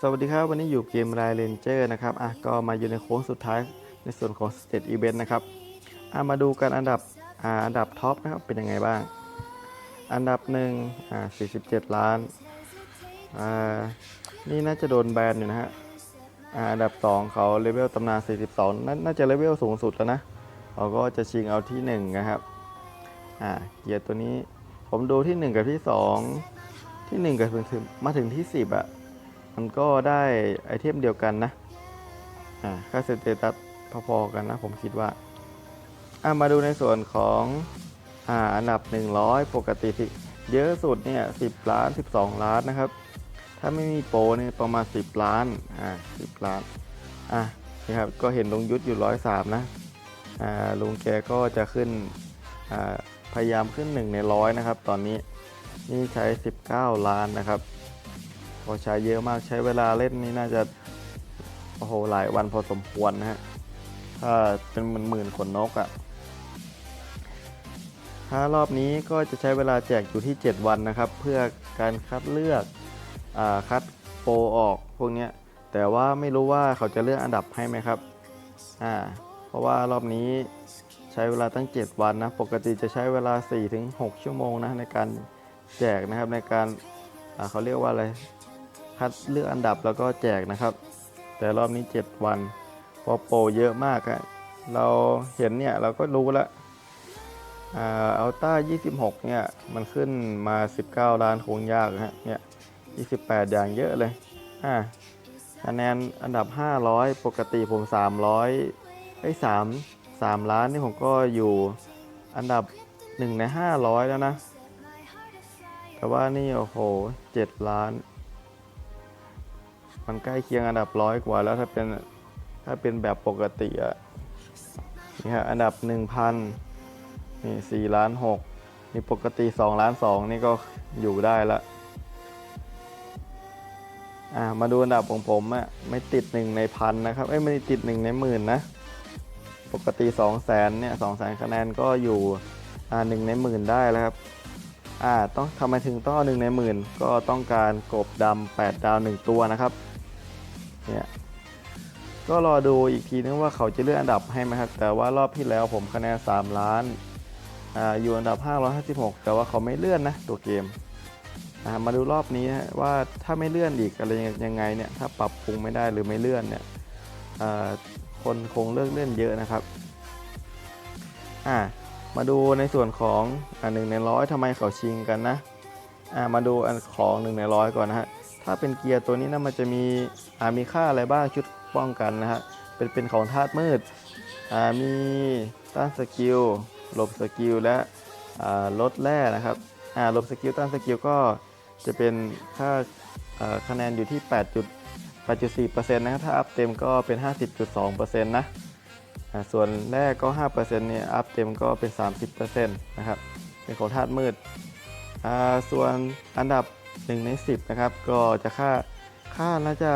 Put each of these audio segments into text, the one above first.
สวัสดีครับ วันนี้อยู่เกมรายเลนเจอร์นะครับอะก็มาอยู่ในโค้งสุดท้ายในส่วนของสเต e อีเวนต์นะครับอะมาดูกันอันดับอ่าอันดับท็อปนะครับเป็นยังไงบ้าง อันดับหนึ่งอ่า47 ล้านอ่านี่น่าจะโดนแบนอยู่นะฮะอ่าอันดับ 2 เขาเลเวลตำนาน 42 น่าน่าจะเลเวลสูงสุดแล้วนะเขาก็จะชิงเอาที่ 1 นะครับอ่าเกียร์ตัวนี้ผมดูที่ 1 กับที่ 2 ที่ 1 กับถึงมาถึงที่ 10อะ มันก็ได้ไอเทมเดียวกันนะ อ่า ค่าสเตตัสพอๆกันนะ ผมคิดว่า อ่ามาดูในส่วนของ อ่า อันดับ 100 ปกติที่เยอะสุดเนี่ย 10 ล้าน 12 ล้านนะครับ ถ้าไม่มีโปรเนี่ยประมาณ 10 ล้าน อ่า 10 ล้าน อะนี่ครับ ก็เห็นลุงยุทธอยู่ร้อยสามนะ อ่า ลุงแกก็จะขึ้น อ่า พยายามขึ้น 1 ในร้อยนะครับ ตอนนี้ นี่ใช้ 19 ล้านนะครับ พอใช้เยอะมากใช้เวลาเล่นนี่น่าจะโอ้โหหลายวันพอสมควรนะฮะถ้าเป็นหมื่นๆขนนกอะ่ะถ้ารอบนี้ก็จะใช้เวลาแจกอยู่ที่ 7 วันนะครับ เพื่อการคัดเลือกอคัดโปรออกพวกนี้แต่ว่าไม่รู้ว่าเขาจะเลือกอันดับให้ไหมครับอ่าเพราะว่ารอบนี้ใช้เวลาตั้ง 7 วันนะปกติจะใช้เวลา 4-6 ชั่วโมงนะในการแจกนะครับในการเขาเรียกว่าอะไร คัดเลือกอันดับแล้วก็แจกนะครับ แต่รอบนี้ 7 วันพอโปรเยอะมากอะเราเห็นเนี่ยเราก็รู้แล้วอัลต้า 26 เนี่ย มันขึ้นมา 19 ล้านคงยากฮะ เนี่ย 28 อย่างเยอะเลย อ่าคะแนนอันดับ 500 ปกติผม 300ไอ้3 3 ล้านนี่ผมก็อยู่อันดับ 1 ใน 500 แล้วนะ แต่ว่านี่ โอ้โห 7 ล้าน มันใกล้เคียงอันดับร้อยกว่าแล้วถ้าเป็นถ้าเป็นแบบปกติอะนี่ฮะอันดับ 1,000นี่สี่ล้านหกนี่ปกติสองล้านสองนี่ก็อยู่ได้ละอ่ามาดูอันดับของผมอะไม่ติดหนึ่งในพันนะครับเอ้ยไม่ได้ติดหนึ่งในหมื่นนะ ปกติ 2 0 0แสนเนี่ยสองแสนคะแนนก็อยู่อ่าหนึ่งในหมื่นได้แล้วครับอ่าต้องทำไมถึงต้องหนึ่งในหมื่นก็ต้องการกบดำแปดดาวหนึ่งตัวนะครับ เนี่ยก็รอดูอีกทีนึงว่าเขาจะเลื่อนอันดับให้ไหมครับ แต่ว่ารอบที่แล้วผมคะแนน 3 ล้านอ่าอยู่อันดับ 556 แต่ว่าเขาไม่เลื่อนนะตัวเกมมาดูรอบนี้นะว่าถ้าไม่เลื่อนอีกอะไรยังไงเนี่ยถ้าปรับปรุงไม่ได้หรือไม่เลื่อนเนี่ยคนคงเลิกเล่นเยอะนะครับอ่ามาดูในส่วนของอ่าหนึ่งในร้อยทำไมเขาชิงกันนะอ่ามาดูอันของหนึ่งในร้อยก่อนนะฮะ ถ้าเป็นเกียร์ตัวนี้นะมันจะมีมีค่าอะไรบ้างชุดป้องกันนะฮะเป็นเป็นของธาตุมืดมีต้านสกิลหลบสกิลและลดแร่นะครับหลบสกิลต้านสกิลก็จะเป็นค่าคะแนนอยู่ที่ 8.8.4%นะครับถ้าอัพเต็มก็เป็น 50.2%นะส่วนแรกก็ 5%เนี่ยอัพเต็มก็เป็น 30%นะครับเป็นของธาตุมืด ส่วนอันดับ 1 ใน 10 นะครับ ก็จะค่าค่าน่าจะ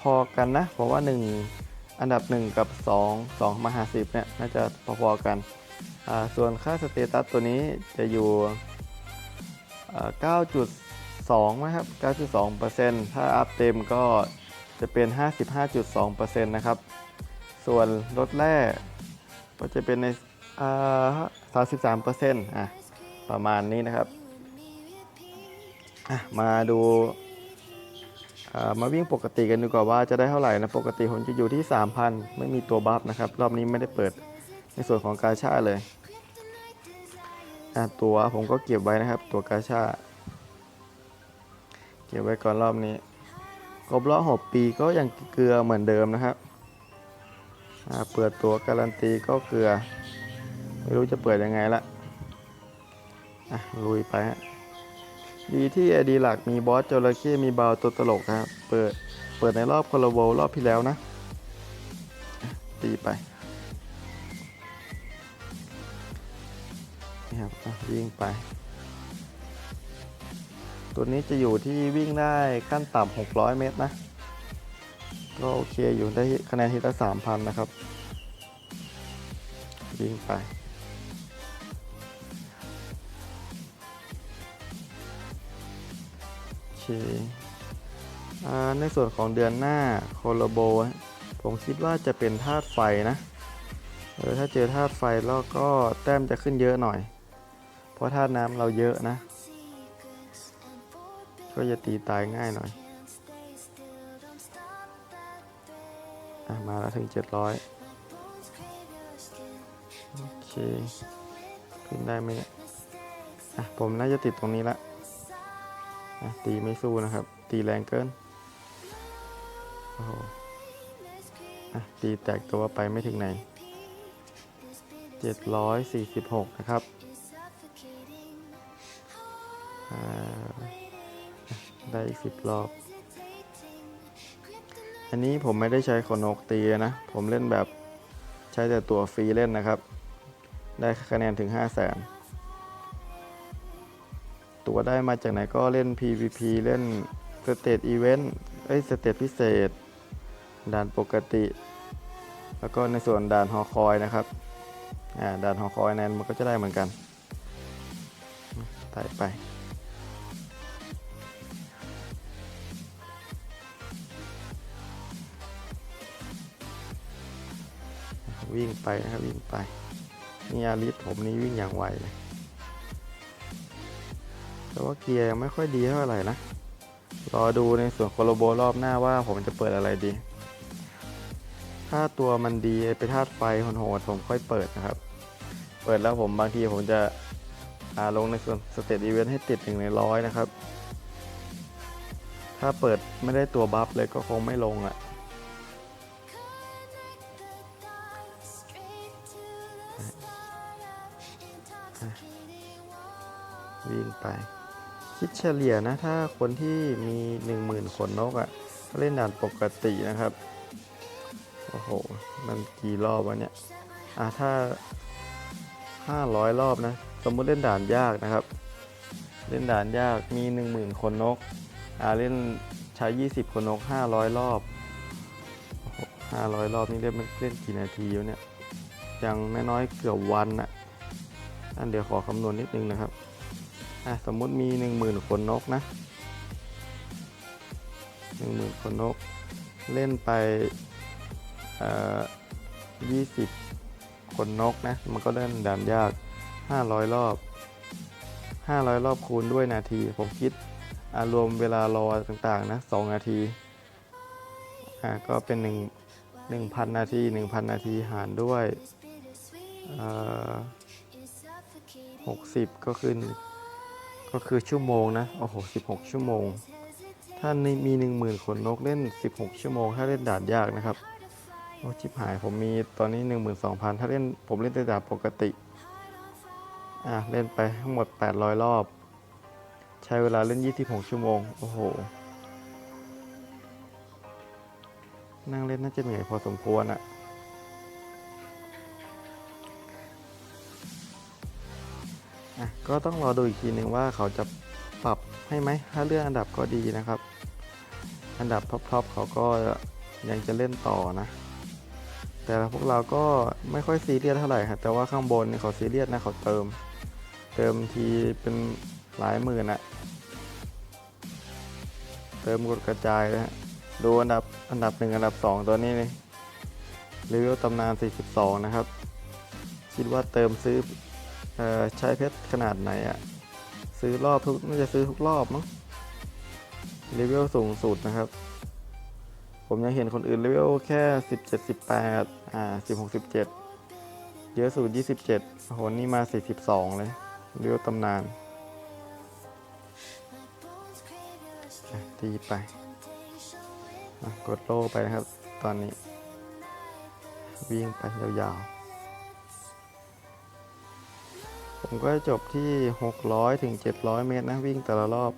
พอกันนะ เพราะว่า 1 อันดับ 1 กับ 2 2 มาหา 10 เนี่ย น่าจะพอๆกัน ส่วนค่าสเตตัสตัวนี้จะอยู่อ่า9.2 นะครับ 9.2%ถ้าอัพเต็มก็จะเป็น 55.2%นะครับ ส่วนลดแร่ก็จะเป็นในอ่า33%อะประมาณนี้นะครับ อะมาดูมาวิ่งปกติกันดีกว่าว่าจะได้เท่าไหร่นะ ปกติผมจะอยู่ที่ 3,000 ไม่มีตัวบัฟนะครับ รอบนี้ไม่ได้เปิดในส่วนของกาชาเลย ตัวผมก็เก็บไว้นะครับ ตัวกาชา เก็บไว้ก่อนรอบนี้ครบรอบหกปีก็ยังเกลือเหมือนเดิมนะครับเปิดตัวการันตีก็เกลือ ไม่รู้จะเปิดยังไงละอะลุยไปฮะ ดีที่ไอดีหลักมีบอสจระเข้มีบาวตัวตลกครับ เปิด เปิดในรอบคอลโวรอบที่แล้วนะ ตีไปนี่ครับวิ่งไป ตัวนี้จะอยู่ที่วิ่งได้ขั้นต่ำ600 เมตรนะ ก็โอเคอยู่ได้คะแนนทีละ3,000 นะครับ วิ่งไป ในส่วนของเดือนหน้าโคโลโบ ผมคิดว่าจะเป็นธาตุไฟนะเออถ้าเจอธาตุไฟแล้วก็แต้มจะขึ้นเยอะหน่อย เพราะธาตุน้ำเราเยอะนะ ก็จะตีตายง่ายหน่อยอมาแล้วถึง 700 โอเค ขึ้นได้ไหมเนี่ย อะ ผมน่าจะติดตรงนี้ละ อะตีไม่สู้นะครับ ตีแรงเกินโอ้โหตีแตกตัวไปไม่ถึงไหน 746 นะครับได้อีก10รอบ อันนี้ผมไม่ได้ใช้ขนนกตีนะ ผมเล่นแบบใช้แต่ตัวฟรีเล่นนะครับ ได้คะแนนถึง 5 0 0แสน ตัวได้มาจากไหนก็เล่น PVP เล่นสเตตอีเวนต์เอ้ยสเตตพิเศษ ด่านปกติ แล้วก็ในส่วนด่านฮอคอยนะครับอ่าด่านฮอคอยนั้นมันก็จะได้เหมือนกันไต่ไปวิ่งไปนะครับวิ่งไปนี่อาริสผมนี่วิ่งอย่างไวเลย แต่ว่าเกียร์ยังไม่ค่อยดีเท่าไหร่นะ รอดูในส่วนโคโลโบรอบหน้าว่าผมจะเปิดอะไรดี ถ้าตัวมันดีไปธาตุไฟโหดๆผมค่อยเปิดนะครับ เปิดแล้วผมบางทีผมจะอาลงในส่วนสเตตอีเวนต์ให้ติดหนึ่งในร้อยนะครับ ถ้าเปิดไม่ได้ตัวบัฟเลยก็คงไม่ลงอะ่ะวิ่งไป คิดเฉลี่ยนะ ถ้าคนที่มี 10,000 ขนนกอะ่ะก็เล่นด่านปกตินะครับ โอ้โห มันกี่รอบวะเนี่ย อะถ้า 500 รอบนะ สมมุติเล่นด่านยากนะครับ เล่นด่านยากมี 10,000 คนนก อ่าเล่นใช้ 20 คนนก 500 รอบโอ้โห500 รอบนี่เล่นมันเล่นกี่นาทีวะเนี่ย ยังไม่น้อยๆเกือบวันอะอันเดี๋ยวขอคำนวณนิดนึงนะครับ อะสมมุติมี 10,000 คนนกนะ 10,000 คนนก เล่นไปเอ่อ20คนนกนะ มันก็เล่นด่านยาก 500 รอบ 500 รอบคูณด้วยนาที ผมคิดรวมเวลารอต่างๆนะ2นาทีอ่าก็เป็น1 1,000 นาที 1,000 นาทีหารด้วย 60 ก็ขึ้น ก็คือชั่วโมงนะ โอ้โห 16 ชั่วโมง ถ้ามี 10,000 คนนกเล่น 16 ชั่วโมง ถ้าเล่นดานยากนะครับ โอ้ชิบหายผมมีตอนนี้ 12,000 ถ้าเล่นผมเล่นแต่ดานปกติ อะ เล่นไปทั้งหมด 800 รอบ ใช้เวลาเล่น 26 ชั่วโมง โอ้โห นั่งเล่นน่าจะเหนื่อยพอสมควรอะ อะก็ต้องรอดูอีกทีหนึ่งว่าเขาจะปรับให้ไหมถ้าเลื่อนอันดับก็ดีนะครับ อันดับท็อปๆเขาก็ยังจะเล่นต่อนะ แต่พวกเราก็ไม่ค่อยซีเรียสเท่าไหร่ครับแต่ว่าข้างบนเขาซีเรียสนะเขาเติม เติมทีเป็นหลายหมื่นอะเติมกดกระจายนะดูอันดับอันดับหนึ่งอันดับสองตัวนี้เลยรีวิวตำนาน 42 นะครับ คิดว่าเติมซื้อ ออใช้เพชรขนาดไหนอะซื้อรอบทุกน่าจะซื้อทุกรอบมั้งเลเวลสูงสุดนะครับ ผมยังเห็นคนอื่นเลเวลแค่17 18อ่า16 17เจ็ดเยอะสุด27โอ้โหนี่มา42เลยเลเวลตำนานตีไปกดโล่ไปนะครับ ตอนนี้ วิ่งไปยาวๆ ผมก็จบที่ 600ถึง700 เมตรนะ วิ่งแต่ละรอบ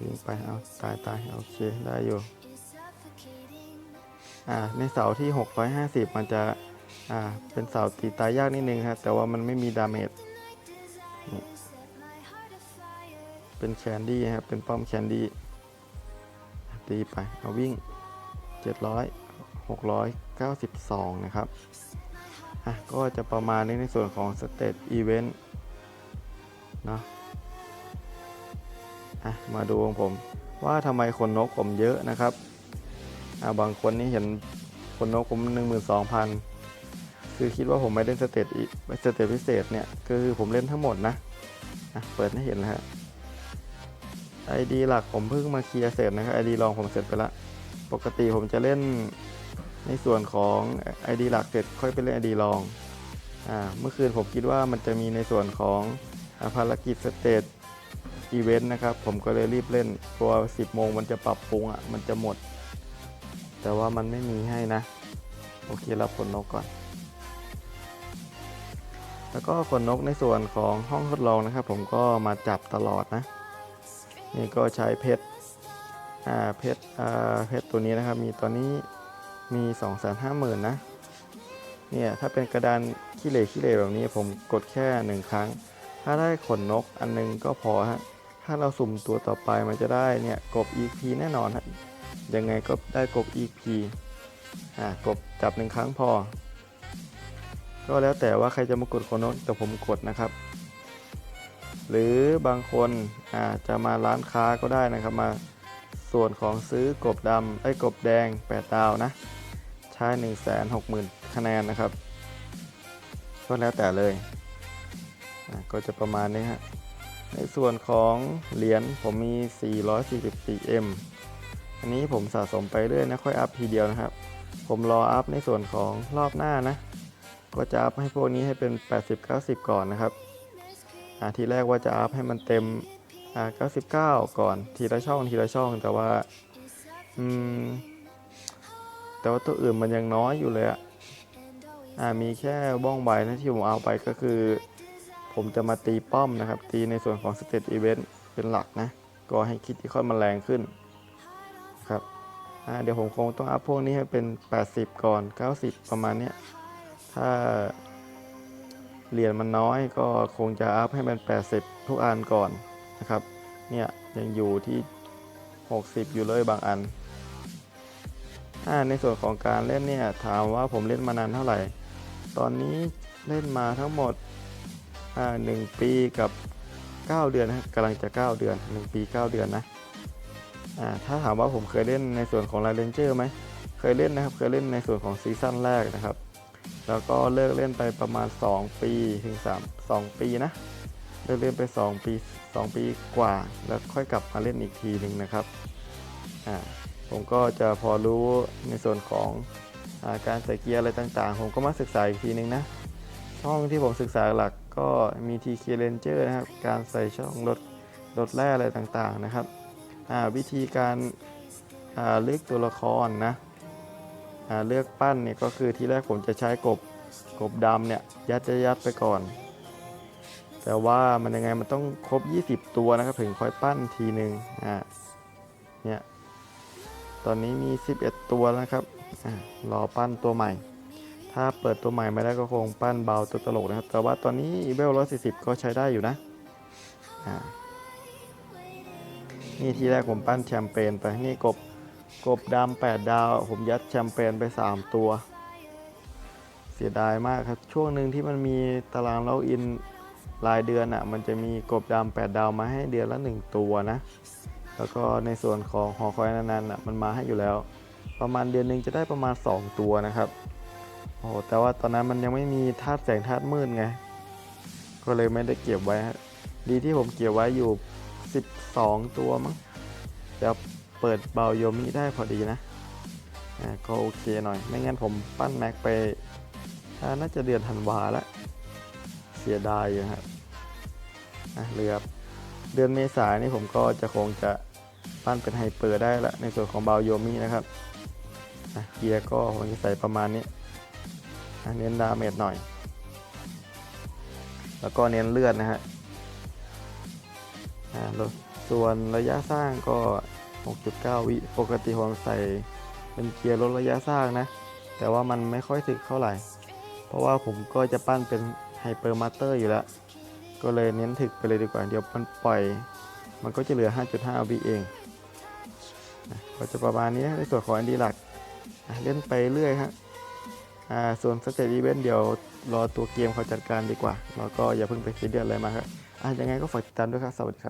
วิ่งไปเอาตายตายโอเค ได้อยู่ อ่า ในเสาที่ 650 มันจะ อ่า เป็นเสาตีตายยากนิดนึงครับแต่ว่ามันไม่มีดาเมจเป็นแคนดี้ครับ เป็นป้อมแคนดี้ ตีไป เอาวิ่ง 700 692 นะครับ อะก็จะประมาณนี้ในส่วนของสเตตอีเวนต์เนาะอะมาดูของผมว่าทำไมคนนกผมเยอะนะครับอ่าบางคนนี่เห็นคนนกผมหนึ่งหมื่นสองพันคือคิดว่าผมไม่เล่นสเตตอีสเตตพิเศษเนี่ยคือผมเล่นทั้งหมดนะอะเปิดให้เห็นนะฮะไอดีหลักผมเพิ่งมาเคลียร์เสร็จนะครับไอดีรองผมเสร็จไปละปกติผมจะเล่น ในส่วนของ ID หลักเสร็จค่อยไปเล่น ID รองอ่าเมื่อคืนผมคิดว่ามันจะมีในส่วนของภารกิจสเตตอีเวนต์นะครับ ผมก็เลยรีบเล่นตัว 10 โมงมันจะปรับปรุงอะ มันจะหมด แต่ว่ามันไม่มีให้นะ โอเครับผลนกก่อน แล้วก็ขนนกในส่วนของห้องทดลองนะครับ ผมก็มาจับตลอดนะ นี่ก็ใช้เพชร อ่า เพชร อ่า เพชรตัวนี้นะครับ มีตอนนี้ มี2 5 0 0 0 0นะ เนี่ย ถ้าเป็นกระดานขี้เหร่ขี้เหร่แบบนี้ผมกดแค่หนึ่งครั้ง ถ้าได้ขนนกอันนึงก็พอฮะ ถ้าเราสุ่มตัวต่อไปมันจะได้เนี่ยกบ EP แน่นอนฮะ ยังไงก็ได้กบ EP อ่ากบจับหนึ่งครั้งพอ ก็แล้วแต่ว่าใครจะมากดขนนกแต่ผมกดนะครับ หรือบางคนอ่าจะมาร้านค้าก็ได้นะครับมาส่วนของซื้อกบดำไอ้กบแดง 8 ดาวนะ ใช้1 6 0 0 0 0 คะแนนนะครับ ก็แล้วแต่เลย ก็จะประมาณนี้ฮะ ในส่วนของเหรียญผมมี 444M อันนี้ผมสะสมไปเรื่อยนะ ค่อยอัพทีเดียวนะครับ ผมรออัพในส่วนของรอบหน้านะ ก็จะอัพให้พวกนี้ให้เป็น 80-90 ก่อนนะครับทีแรกว่าจะอัพให้มันเต็มอ่า99 ก่อนทีละช่องทีละช่องแต่ว่า อืม แต่ว่าตัวอื่นมันยังน้อยอยู่เลยอะอ่ามีแค่บ้องใบนะที่ผมเอาไปก็คือ ผมจะมาตีป้อมนะครับ ตีในส่วนของสเตตอีเวนต์เป็นหลักนะ ก็ให้คิดที่ค่อยมาแรงขึ้นครับอ่าเดี๋ยวผมคงต้องอัพพวกนี้ให้เป็น 80 ก่อน 90 ประมาณเนี้ยถ้าเหรียญมันน้อยก็คงจะอัพให้มัน 80 ทุกอันก่อนนะครับ เนี่ยยังอยู่ที่ 60 อยู่เลยบางอัน อ่าในส่วนของการเล่นเนี่ยถามว่าผมเล่นมานานเท่าไหร่ ตอนนี้เล่นมาทั้งหมดหนึ่งปีกับ 9 เดือนนะกำลังจะ 9 เดือน 1 ปี 9 เดือนนะถ้าถามว่าผมเคยเล่นในส่วนของไลเรนเจอร์ไหมเคยเล่นนะครับเคยเล่นในส่วนของซีซั่นแรกนะครับ แล้วก็เลิกเล่นไปประมาณ 2 ปีถึง 3 2 ปีนะเลิกเล่นไป 2 ปี 2 ปีกว่า แล้วค่อยกลับมาเล่นอีกทีหนึ่งนะครับอ่า ผมก็จะพอรู้ในส่วนของอาการใส่เกียร์อะไรต่างๆ ผมก็มาศึกษาอีกทีหนึ่งนะ ช่องที่ผมศึกษาหลักก็มี TK Ranger นะครับ การใส่ช่องลดลดแร่อะไรต่างๆนะครับ วิธีการาเลือกตัวละครนะเลือกปั้นเนี่ยก็คือที่แรกผมจะใช้กบกบดำเนี่ยยัดจะยัดไปก่อน แต่ว่ามันยังไงมันต้องครบ 20 ตัวนะครับถึงค่อยปั้นทีหนึ่งอ่าเนี่ย ตอนนี้มี 11 ตัวแล้วนะครับรอปั้นตัวใหม่ ถ้าเปิดตัวใหม่ไม่ได้ก็คงปั้นเบาตัวตลกนะครับ แต่ว่าตอนนี้เวล140ก็ใช้ได้อยู่นะนี่ทีแรกผมปั้นแชมเปญไป นี่กบกบดำ8ดาว ผมยัดแชมเปญไป 3 ตัว เสียดายมากครับ ช่วงหนึ่งที่มันมีตารางเล่าอินรายเดือนอะ มันจะมีกบดำ8ดาวมาให้เดือนละ 1 ตัวนะ แล้วก็ในส่วนของหอคอยนานๆอะมันมาให้อยู่แล้ว ประมาณเดือนหนึ่งจะได้ประมาณ 2 ตัวนะครับโอ้โหแต่ว่าตอนนั้นมันยังไม่มีธาตุแสงธาตุมืดไง ก็เลยไม่ได้เก็บไว้ ดีที่ผมเก็บไว้อยู่ 12 ตัวมั้งจะเปิดเบาโยมิได้พอดีนะอ่าก็โอเคหน่อย ไม่งั้นผมปั้นแม็กไปอ่าน่าจะเดือนธันวาแล้ว เสียดายอยู่ครับอะเหลือเดือนเมษายนนี่ผมก็จะคงจะ ปั้นเป็นไฮเปอร์ได้ละในส่วนของเบาโยมินะครับเกียร์ก็ผมจะใส่ประมาณนี้เน้นดาเมจหน่อย แล้วก็เน้นเลือดนะฮะส่วนระยะสร้างก็ 6.9 วิปกติผมใส่เป็นเกียร์ลดระยะสร้างนะ แต่ว่ามันไม่ค่อยถึกเท่าไหร่ เพราะว่าผมก็จะปั้นเป็นไฮเปอร์มาสเตอร์อยู่แล้ว ก็เลยเน้นถึกไปเลยดีกว่า เดี๋ยวมันปล่อย มันก็จะเหลือ 5.5 วิเองอะก็จะประมาณนี้ในส่วนของอันดีหลักเล่นไปเรื่อยฮะส่วนสเตจอีเวนต์เดี๋ยวรอตัวเกมเขาจัดการดีกว่า แล้วก็อย่าเพิ่งไปคิดเดือนอะไรมาครับยังไงก็ฝากติดตามด้วยครับ สวัสดีครับ